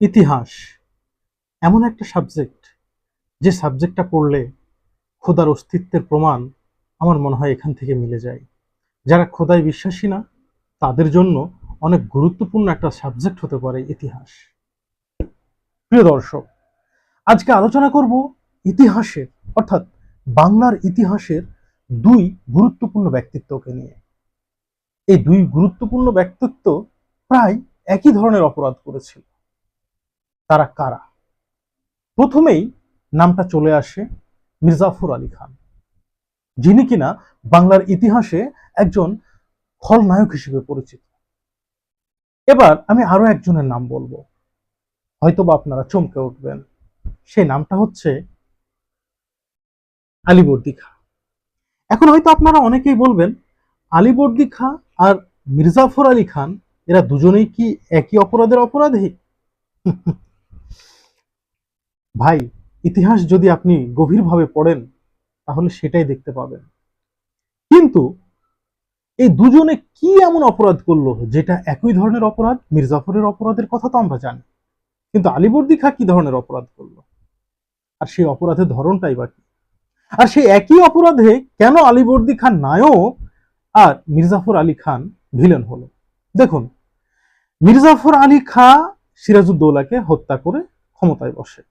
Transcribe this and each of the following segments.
ইতিহাস, এমন একটা সাবজেক্ট যে সাবজেক্টটা পড়লে খোদার অস্তিত্বের প্রমাণ আমার মনে হয় এখান থেকে মিলে যায়। যারা খোদায় বিশ্বাসী না, তাদের জন্য অনেক গুরুত্বপূর্ণ একটা সাবজেক্ট হতে পারে ইতিহাস। প্রিয় দর্শক, আজকে আলোচনা করব ইতিহাসের, অর্থাৎ বাংলার ইতিহাসের দুই গুরুত্বপূর্ণ ব্যক্তিত্বকে নিয়ে। এই দুই গুরুত্বপূর্ণ ব্যক্তিত্ব প্রায় একই ধরনের অপরাধ করেছিল। তারা কারা? প্রথমেই নামটা চলে আসে মির্জাফর আলী খান, যিনি কিনা বাংলার ইতিহাসে একজন খলনায়ক হিসেবে পরিচিত। এবার আমি আরও একজনের নাম বলব। হয়তোবা আপনারা চমকে উঠবেন। সেই নামটা হচ্ছে আলিবর্দি খা। এখন হয়তো আপনারা অনেকেই বলবেন, আলিবর্দি খা আর মির্জাফর আলী খান, এরা দুজনেই কি একই অপরাধের অপরাধী? ভাই, ইতিহাস যদি আপনি গভীরভাবে পড়েন, তাহলে সেটাই দেখতে পাবেন। কিন্তু এই দুজনে কি এমন অপরাধ করল, যেটা একই ধরনের অপরাধ, মির্জাফরের অপরাধের কথা তো আমরা জানি, কিন্তু আলিবর্দি খা কি ধরনের অপরাধ করল? আর সেই অপরাধের ধরনটাই বা কি? আর সেই একই অপরাধে কেন আলিবর্দি খান নায়ক আর মির্জাফর আলী খান ভিলেন হলো? দেখুন, মির্জাফর আলী খা সিরাজউদ্দৌলাকে হত্যা করে ক্ষমতায় বসে।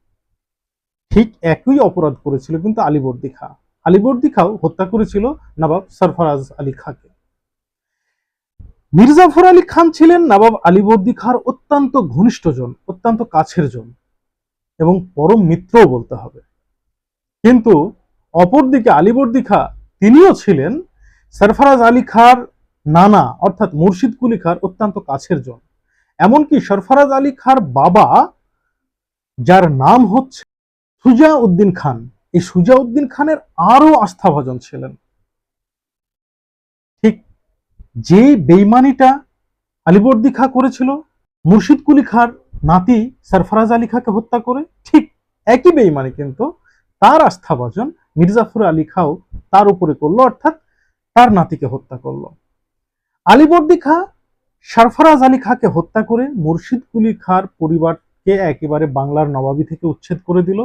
ঠিক একই অপরাধ করেছিল কিন্তু আলিবর্দি খা। আলিবর্দি খাও হত্যা করেছিল নবাব সরফরাজ আলী খাকে। মির্জাফর আলী খান ছিলেন নবাব আলিবর্দি খার অত্যন্ত ঘনিষ্ঠজন অত্যন্ত কাছের জন এবং পরম মিত্রও বলতে হবে। কিন্তু অপরদিকে আলিবর্দি খা তিনিও ছিলেন সরফরাজ আলী খার নানা অর্থাৎ মুর্শিদ কুলি খার অত্যন্ত কাছের জন। এমনকি সরফরাজ আলী খার বাবা, যার নাম হচ্ছে সুজা উদ্দিন খান। এই সুজা উদ্দিন খানের আরও আস্থাভাজন ছিলেন। ঠিক যে বেইমানিটা আলিবর্দি খা করেছিল, মুর্শিদ কুলি খার নাতি সরফরাজ আলী খাকে হত্যা করে, ঠিক একই বেইমানি কিন্তু তার আস্থাভাজন মির্জাফর আলী খাও তার উপরে করল, অর্থাৎ তার নাতিকে হত্যা করল। আলিবর্দি খা সরফরাজ আলী খাকে হত্যা করে মুর্শিদ কুলি খার পরিবারকে একেবারে বাংলার নবাবী থেকে উচ্ছেদ করে দিল।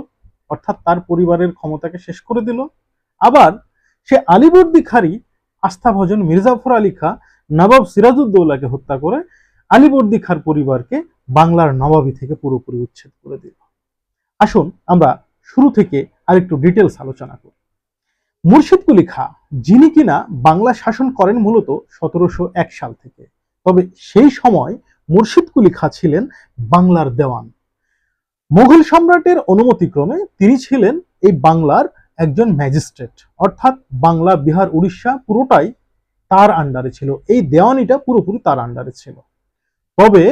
অর্থাৎ তার পরিবারের ক্ষমতাকে শেষ করে দিল। আবার সে আলিবর্দি খারি আস্থাভজন মির্জাফর আলী খা নবাব সিরাজউদ্দৌলাকে হত্যা করে আলিবর্দি খার পরিবারকে বাংলার নবাবী থেকে পুরোপুরি উচ্ছেদ করে দিল। আসুন আমরা শুরু থেকে আরেকটু ডিটেলস আলোচনা করি। মুর্শিদ কুলি খা, যিনি কিনা বাংলা শাসন করেন মূলত সতেরোশো এক সাল থেকে, তবে সেই সময় মুর্শিদ কুলি খা ছিলেন বাংলার দেওয়ান। মুঘল সম্রাটের অনুমতিক্রমে তিনি ছিলেন এই বাংলার একজন ম্যাজিস্ট্রেট। অর্থাৎ বাংলা, বিহার, উড়িষ্যা পুরোটাই তার আন্ডারে ছিল। এই দেওয়ানিটা পুরোপুরি তার আন্ডারে ছিল। তবে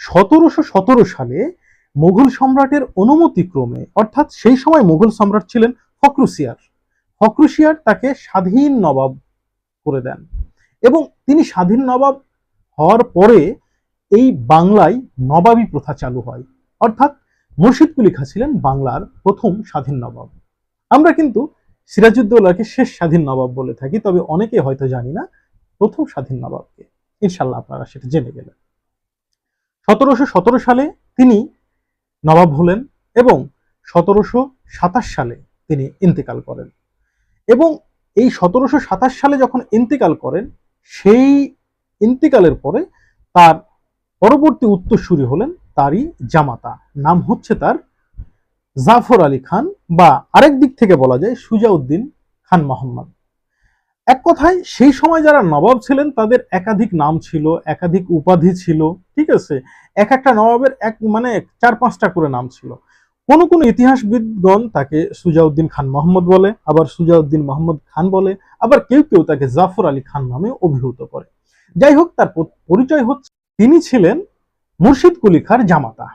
সতেরোশো সতেরো সালে মুঘল সম্রাটের অনুমতিক্রমে, অর্থাৎ সেই সময় মুঘল সম্রাট ছিলেন ফক্রুসিয়ার ফক্রুসিয়ার তাকে স্বাধীন নবাব করে দেন এবং তিনি স্বাধীন নবাব হওয়ার পরে এই বাংলায় নবাবী প্রথা চালু হয়। অর্থাৎ মুর্শিদ কুলি খা ছিলেন বাংলার প্রথম স্বাধীন নবাব। আমরা কিন্তু সিরাজউদ্দৌলাকে শেষ স্বাধীন নবাব বলে থাকি, তবে অনেকে হয়তো জানি না প্রথম স্বাধীন নবাবকে। ইনশাল্লাহ আপনারা সেটা জেনে গেলেন। সতেরোশো সতেরো সালে তিনি নবাব হলেন এবং সতেরোশো সাতাশ সালে তিনি ইন্তেকাল করেন। এবং এই সতেরোশো সাতাশ সালে যখন ইন্তেকাল করেন, সেই ইন্তেকালের পরে তার পরবর্তী উত্তরসূরি হলেন তারই জামাতা। নাম হচ্ছে তার জাফর আলী খান বা আরেক দিক থেকে বলা যায় সুজাউদ্দিন খান মোহাম্মদ। এক কথায়, সেই সময় যারা নবাব ছিলেন, তাদের একাধিক নাম ছিল, একাধিক উপাধি ছিল, ঠিক আছে? এক একটা নবাবের এক মানে চার, পাঁচটা করে নাম ছিল। কোন কোন ইতিহাসবিদগণ তাকে সুজাউদ্দিন খান মোহাম্মদ বলে, আবার সুজাউদ্দিন মোহাম্মদ খান বলে, আবার কেউ কেউ তাকে জাফর আলী খান নামে অভিভূত করে। যাই হোক, তার পরিচয় হচ্ছে, তিনি ছিলেন মুর্শিদ কুলি খার জামাতা।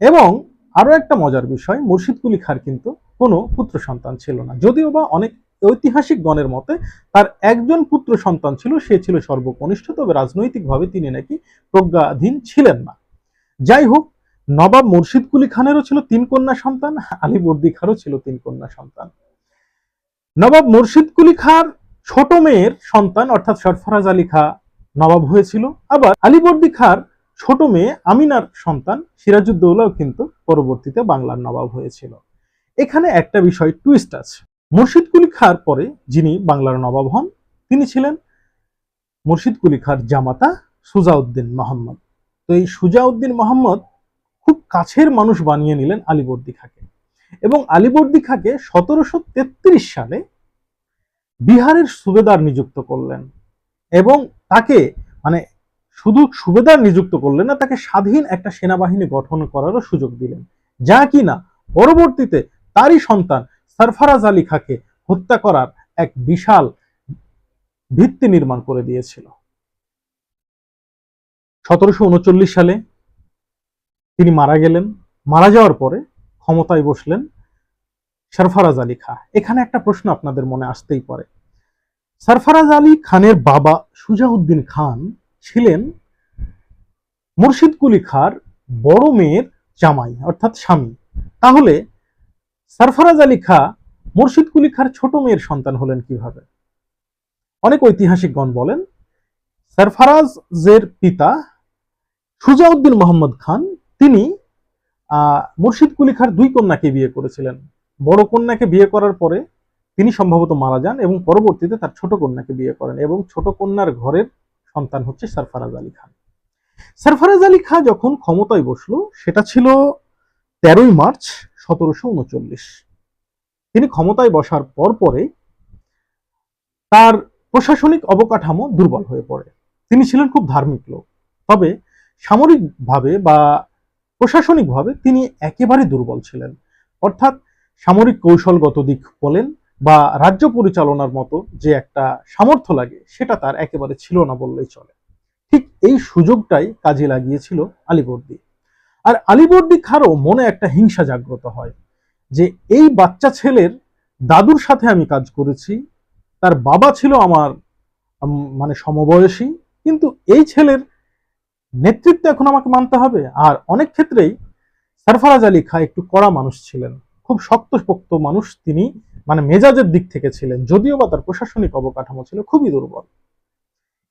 এবং আরও একটা মজার বিষয়, মুর্শিদ কুলি খার কিন্তু কোনো পুত্র সন্তান ছিল না। যদিও বা অনেক ঐতিহাসিক গণের মতে তার একজন পুত্র সন্তান ছিল, সে ছিল সর্বকনিষ্ঠ, তবে রাজনৈতিকভাবে তিনি নাকি প্রজ্ঞাধীন ছিলেন না। যাই হোক, নবাব মুর্শিদ কুলি খানেরও ছিল তিন কন্যা সন্তান আলিবর্দি খারও ছিল তিন কন্যা সন্তান। নবাব মুর্শিদ কুলি খার ছোট মেয়ের সন্তান অর্থাৎ সরফরাজ আলী খা নবাব হয়েছিল। আবার আলিবর্দি খার ছোট মেয়ে আমিনার সন্তান সিরাজউদ্দৌলাও কিন্তু পরবর্তীতে বাংলার নবাব হয়েছিল। এখানে একটা বিষয় টুইস্ট আছে। মুর্শিদ কুলি খার পরে যিনি বাংলার নবাব হন, তিনি ছিলেন মুর্শিদ কুলি খার জামাতা সুজাউদ্দিন মোহাম্মদ। তো এই সুজাউদ্দিন মোহাম্মদ খুব কাছের মানুষ বানিয়ে নিলেন আলিবর্দি খাকে এবং আলিবর্দি খাকে সতেরোশো তেত্রিশ সালে বিহারের সুবেদার নিযুক্ত করলেন এবং তাকে মানে শুধু সুবেদার নিযুক্ত করলেন না, তাকে স্বাধীন একটা সেনাবাহিনী গঠন করারও সুযোগ দিলেন। যা কিনা পরবর্তীতে তারই সন্তান সরফরাজ আলী খাকে হত্যা করার এক বিশাল ভিত্তি নির্মাণ করে দিয়েছিল। সতেরোশো উনচল্লিশ সালে তিনি মারা গেলেন। মারা যাওয়ার পরে ক্ষমতায় বসলেন সরফরাজ আলী খা। এখানে একটা প্রশ্ন আপনাদের মনে আসতেই পারে। সরফরাজ আলী খানের বাবা সুজাউদ্দিন খান ছিলেন মুর্শিদ কুলি খার বড় মেয়ের জামাই, অর্থাৎ স্বামী। তাহলে সরফরাজ আলী খা মুর্শিদ কুলি খার ছোট মেয়ের সন্তান হলেন কীভাবে? অনেক ঐতিহাসিকগণ বলেন, সরফরাজের পিতা সুজাউদ্দিন মোহাম্মদ খান, তিনি মুর্শিদ কুলি খার দুই কন্যাকে বিয়ে করেছিলেন। বড় কন্যাকে বিয়ে করার পরে তিনি সম্ভবত মারা যান এবং পরবর্তীতে তার ছোট কন্যাকে বিয়ে করেন এবং ছোট কন্যার ঘরের সন্তান হচ্ছে সরফরাজ আলী খান। সরফরাজ আলী খান যখন ক্ষমতায় বসল, সেটা ছিল তেরোই মার্চ সতেরোশো উনচল্লিশ। তিনি ক্ষমতায় বসার পর পরে তার প্রশাসনিক অবকাঠামো দুর্বল হয়ে পড়ে। তিনি ছিলেন খুব ধার্মিক লোক। তবে সামরিকভাবে বা প্রশাসনিকভাবে তিনি একেবারে দুর্বল ছিলেন। অর্থাৎ সামরিক কৌশলগত দিক বলেন বা রাজ্য পরিচালনার মতো যে একটা সামর্থ্য লাগে, সেটা তার একেবারে ছিল না বললেই চলে। ঠিক এই সুযোগটাই কাজে লাগিয়েছিল আলিবর্দি। আর আলিবর্দি খারও মনে একটা হিংসা জাগ্রত হয় যে এই বাচ্চা ছেলের দাদুর সাথে আমি কাজ করেছি, তার বাবা ছিল আমার মানে সমবয়সী, কিন্তু এই ছেলের নেতৃত্ব এখন আমাকে মানতে হবে। আর অনেক ক্ষেত্রেই সরফরাজ আলী খা একটু কড়া মানুষ ছিলেন। খুব শক্তপোক্ত মানুষ তিনি মানে মেজাজের দিক থেকে ছিলেন, যদিও বা তার প্রশাসনিক অবকাঠামো ছিল খুবই দুর্বল।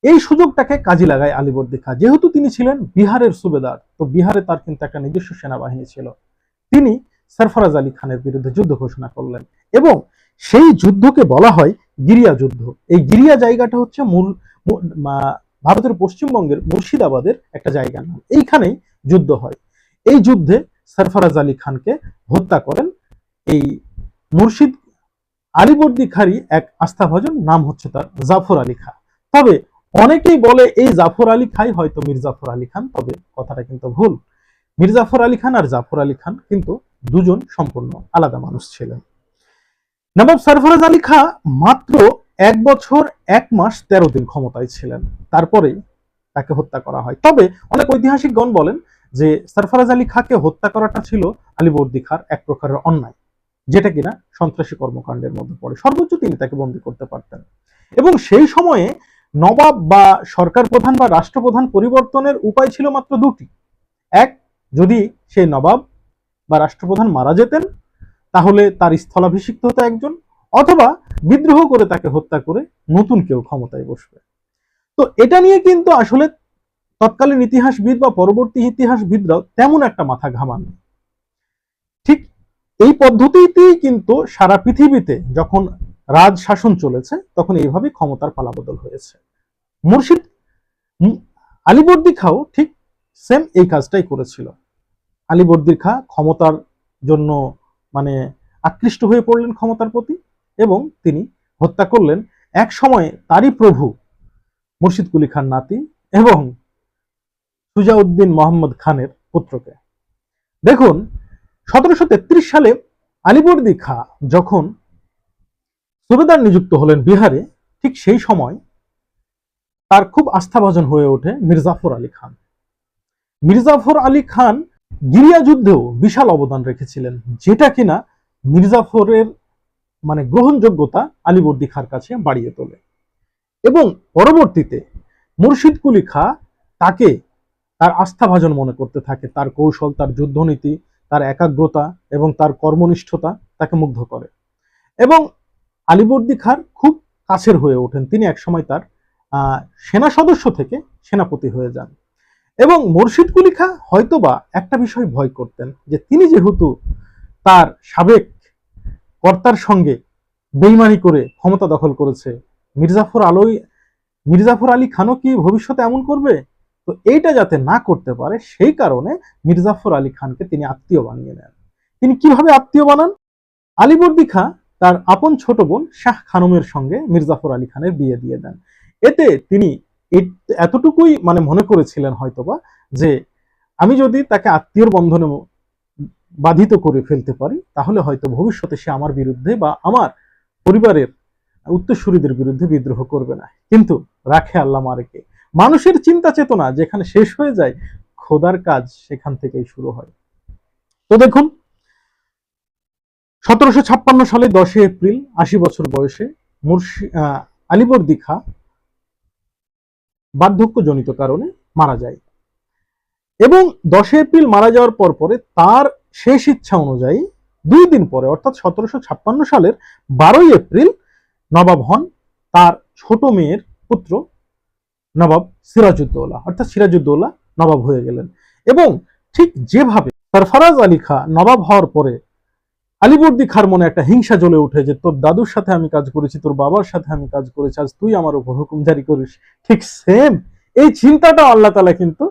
এই সুযোগটাকে কাজে লাগায় আলিবর্দি খা। যেহেতু তিনি ছিলেন বিহারের সুবেদার, তো বিহারে তার কিন্তু একটা নিজস্ব সেনাবাহিনী ছিল। তিনি সরফরাজ আলী খানের বিরুদ্ধে যুদ্ধ ঘোষণা করলেন এবং সেই যুদ্ধকে বলা হয় গিরিয়া যুদ্ধ। এই গিরিয়া জায়গাটা হচ্ছে মূল ভারতের পশ্চিমবঙ্গের মুর্শিদাবাদের একটা জায়গা নাম। এইখানেই যুদ্ধ হয়। এই যুদ্ধে সরফরাজ আলী খানকে হত্যা করেন এই মুর্শিদ আলিবর্দি খারি এক আস্থাভাজন নাম হচ্ছে তার জাফর আলী খা। তবে অনেকেই বলে এই জাফর আলী খাই হয়তো মির্জাফর আলী খান, তবে কথাটা কিন্তু ভুল। মির্জাফর আলী খান আর জাফর আলী খান কিন্তু দুজন সম্পূর্ণ আলাদা মানুষ ছিলেন। নবাব সরফরাজ আলী খা মাত্র এক বছর এক মাস তেরো দিন ক্ষমতায় ছিলেন। তারপরেই তাকে হত্যা করা হয়। তবে অনেক ঐতিহাসিকগণ বলেন যে সরফরাজ আলী খাকে হত্যা করাটা ছিল আলিবর্দি খার এক প্রকারের অন্যায়। যেটা কিনা সন্ত্রাসী কর্মকাণ্ডের মধ্যে পড়ে। সর্বোচ্চ তিনি তাকে বন্দী করতে পারতেন। এবং সেই সময়ে নবাব বা সরকার প্রধান বা রাষ্ট্রপ্রধান পরিবর্তনের উপায় ছিল মাত্র দুটি। এক, যদি সেই নবাব বা রাষ্ট্রপ্রধান মারা যেতেন, তাহলে তার স্থলাভিষিক্ত হতো একজন, অথবা বিদ্রোহ করে তাকে হত্যা করে নতুন কেউ ক্ষমতায় বসবে। তো এটা নিয়ে কিন্তু আসলে তৎকালীন ইতিহাসবিদ বা পরবর্তী ইতিহাসবিদরাও তেমন একটা মাথা ঘামান। এই পদ্ধতিতেই কিন্তু সারা পৃথিবীতে যখন রাজ শাসন চলেছে, তখন এইভাবে ক্ষমতার পালাবদল হয়েছে। মুর্শিদ আলিবর্দি খাও ঠিক সেম এই কাজটাই করেছিল। আলিবর্দি খা ক্ষমতার জন্য মানে আকৃষ্ট হয়ে পড়লেন ক্ষমতার প্রতি এবং তিনি হত্যা করলেন। এক সময় তারই প্রভু মুর্শিদ কুলি খান নাতি এবং সুজাউদ্দিন মোহাম্মদ খানের পুত্রকে। দেখুন সতেরোশো তেত্রিশ সালে আলিবর্দি খা যখন সুবেদার নিযুক্ত হলেন বিহারে, ঠিক সেই সময় তার খুব আস্থাভাজন হয়ে ওঠে মির্জাফর আলী খান। মির্জাফর আলী খান গিরিয়া যুদ্ধেও বিশাল অবদান রেখেছিলেন, যেটা কিনা মির্জাফরের মানে গ্রহণযোগ্যতা আলিবর্দি খার কাছে বাড়িয়ে তোলে। এবং পরবর্তীতে মুর্শিদ কুলি খা তাকে তার আস্থাভাজন মনে করতে থাকে, তার কৌশল, তার যুদ্ধনীতি তার একাগ্রতা এবং তার কর্মনিষ্ঠতা তাকে মুগ্ধ করে। এবং আলিবর্দি খার খুব কাছের হয়ে ওঠেন। তিনি একসময় তার সেনা সদস্য থেকে সেনাপতি হয়ে যান। এবং মুর্শিদ কুলি খা হয়তোবা একটা বিষয় ভয় করতেন যে তিনি যেহেতু তার সাবেক কর্তার সঙ্গে বেইমানি করে ক্ষমতা দখল করেছে, মির্জাফর আলোই, মির্জাফর আলী খানও কি ভবিষ্যতে এমন করবে? তো এইটা যাতে না করতে পারে, সেই কারণে মির্জাফর আলী খানকে তিনি আত্মীয় বানিয়ে নেন। তিনি কীভাবে আত্মীয় বানান? আলিবর্দি খা তার আপন ছোট বোন শাহ খানমের সঙ্গে মির্জাফর আলী খানের বিয়ে দিয়ে দেন। এতে তিনি এতটুকুই মানে মনে করেছিলেন হয়তোবা যে আমি যদি তাকে আত্মীয়র বন্ধনে বাধিত করে ফেলতে পারি, তাহলে হয়তো ভবিষ্যতে সে আমার বিরুদ্ধে বা আমার পরিবারের উত্তরসূরিদের বিরুদ্ধে বিদ্রোহ করবে না। কিন্তু রাখে আল্লাহ মারেকে। মানুষের চিন্তা চেতনা যেখানে শেষ হয়ে যায় খোদার কাজ সেখান থেকেই শুরু হয়। তো দেখুন সতেরোশো ছাপ্পান্ন সালে দশই এপ্রিল আশি বছর বয়সে মুর্শি আহ, আলিবর্দি খা বার্ধক্যজনিত কারণে মারা যায়। এবং দশই এপ্রিল মারা যাওয়ার পর পরে তার শেষ ইচ্ছা অনুযায়ী দুই দিন পরে অর্থাৎ সতেরোশো ছাপ্পান্ন সালের বারোই এপ্রিল নবাব হন তার ছোট মেয়ের পুত্র নবাব সিরাজউদ্দৌলা, অর্থাৎ সিরাজউদ্দৌলা নবাব হয়ে গেলেন। এবং ঠিক যেভাবে সরফরাজ আলী খা নবাব হওয়ার পরে আলিবর্দি খার মনে একটা হিংসা জ্বলে উঠে যে, তোর দাদুর সাথে আমি কাজ করেছি, তোর বাবার সাথে আমি কাজ করেছি, আজ তুই আমার উপর হুকুম জারি করিস। ঠিক সেম এই চিন্তাটা আল্লাহ তালা কিন্তু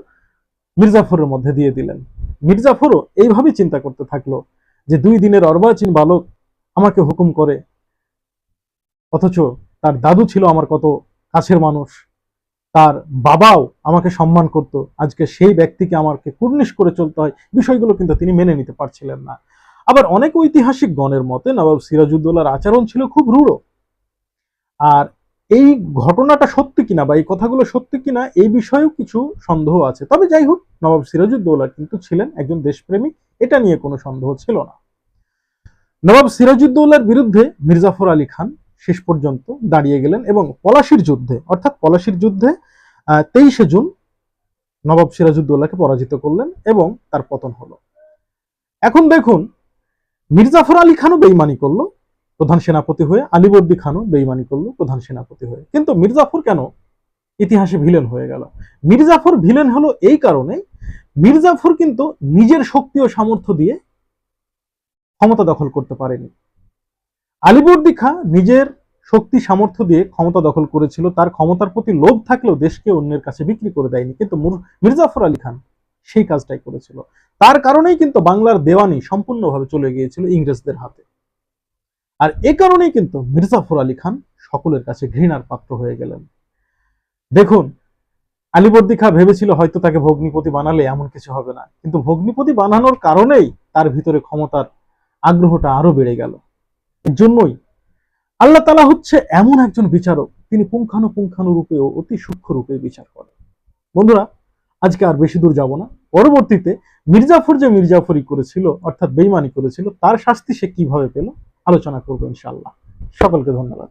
মির্জাফরের মধ্যে দিয়ে দিলেন। মির্জাফরও এইভাবে চিন্তা করতে থাকল যে, দুই দিনের অর্বাচীন বালক আমাকে হুকুম করে, অথচ তার দাদু ছিল আমার কত কাছের মানুষ। তার বাবাও আমাকে সম্মান করত। আজকে সেই ব্যক্তিকে আমাকে কুর্নিশ করে চলতে হয়। বিষয়গুলো কিন্তু তিনি মেনে নিতে পারছিলেন না। আবার অনেক ঐতিহাসিক গণের মতে নবাব সিরাজউদ্দৌলার আচরণ ছিল খুব রূঢ়। আর এই ঘটনাটা সত্যি কিনা বা এই কথাগুলো সত্যি কিনা, এই বিষয়েও কিছু সন্দেহ আছে। তবে যাই হোক, নবাব সিরাজউদ্দৌলা কিন্তু ছিলেন একজন দেশপ্রেমিক। এটা নিয়ে কোনো সন্দেহ ছিল না। নবাব সিরাজউদ্দৌলার বিরুদ্ধে মির্জাফর আলী খান শেষ পর্যন্ত দাঁড়িয়ে গেলেন এবং পলাশির যুদ্ধে, অর্থাৎ পলাশির যুদ্ধে তেইশে জুন নবাব সিরাজউদ্দৌলাকে পরাজিত করলেন এবং তার পতন হলো। এখন দেখুন, মির্জাফর আলী খানও বেইমানি করল, প্রধান সেনাপতি হয়ে, আলিবর্দি খানও বেইমানি করল, প্রধান সেনাপতি হয়ে। কিন্তু মির্জাফর কেন ইতিহাসে ভিলেন হয়ে গেল? মির্জাফর ভিলেন হলো এই কারণে মির্জাফর কিন্তু নিজের শক্তি ও সামর্থ্য দিয়ে ক্ষমতা দখল করতে পারেনি। আলিবর্দি খা নিজের শক্তি সামর্থ্য দিয়ে ক্ষমতা দখল করেছিল। তার ক্ষমতার প্রতি লোভ থাকলেও দেশকে অন্যের কাছে বিক্রি করে দেয়নি। কিন্তু মির্জাফর আলী খান সেই কাজটাই করেছিল। তার কারণেই কিন্তু বাংলার দেওয়ানি সম্পূর্ণভাবে চলে গিয়েছিল ইংরেজদের হাতে। আর এ কারণেই কিন্তু মির্জাফর আলী খান সকলের কাছে ঘৃণার পাত্র হয়ে গেলেন। দেখুন আলিবর্দি খা ভেবেছিল হয়তো তাকে ভগ্নিপতি বানালে এমন কিছু হবে না। কিন্তু ভগ্নিপতি বানানোর কারণেই তার ভিতরে ক্ষমতার আগ্রহটা আরও বেড়ে গেল। জন্যই আল্লাহ তালা হচ্ছে এমন একজন বিচারক। তিনি পুঙ্খানুপুঙ্খানু রূপেও অতি সূক্ষ্ম রূপে বিচার করেন। বন্ধুরা, আজকে আর বেশি দূর যাব না। পরবর্তীতে মির্জাফর যে মির্জাফরি করেছিল, অর্থাৎ বেইমানি করেছিল, তার শাস্তি সে কীভাবে পেল? আলোচনা করব ইনশাল্লাহ সকলকে ধন্যবাদ।